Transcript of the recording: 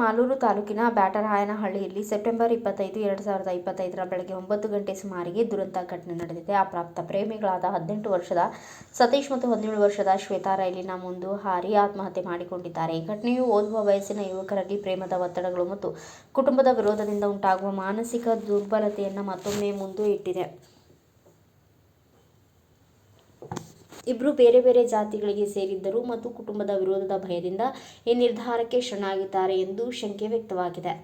ಮಾಲೂರು ತಾಲೂಕಿನ ಬ್ಯಾಟರಾಯನಹಳ್ಳಿಯಲ್ಲಿ ಸೆಪ್ಟೆಂಬರ್ ಇಪ್ಪತ್ತೈದು, ಎರಡು ಸಾವಿರದ ಇಪ್ಪತ್ತೈದರ ಬೆಳಗ್ಗೆ ಒಂಬತ್ತು ಗಂಟೆ ಸುಮಾರಿಗೆ ದುರಂತ ಘಟನೆ ನಡೆದಿದೆ. ಅಪ್ರಾಪ್ತ ಪ್ರೇಮಿಗಳಾದ ಹದಿನೆಂಟು ವರ್ಷದ ಸತೀಶ್ ಮತ್ತು ಹದಿನೇಳು ವರ್ಷದ ಶ್ವೇತಾ ರೈಲಿನ ಮುಂದು ಹಾರಿ ಆತ್ಮಹತ್ಯೆ ಮಾಡಿಕೊಂಡಿದ್ದಾರೆ. ಈ ಘಟನೆಯು ಓದುವ ವಯಸ್ಸಿನ ಯುವಕರಲ್ಲಿ ಪ್ರೇಮದ ಒತ್ತಡಗಳು ಮತ್ತು ಕುಟುಂಬದ ವಿರೋಧದಿಂದ ಉಂಟಾಗುವ ಮಾನಸಿಕ ದುರ್ಬಲತೆಯನ್ನು ಮತ್ತೊಮ್ಮೆ ಮುಂದೂ ಇಟ್ಟಿದೆ. ಇಬ್ಬರು ಬೇರೆ ಬೇರೆ ಜಾತಿಗಳಿಗೆ ಸೇರಿದ್ದರು ಮತ್ತು ಕುಟುಂಬದ ವಿರೋಧದ ಭಯದಿಂದ ಈ ನಿರ್ಧಾರಕ್ಕೆ ಶರಣಾಗಿದ್ದಾರೆ ಎಂದು ಶಂಕೆ ವ್ಯಕ್ತವಾಗಿದೆ.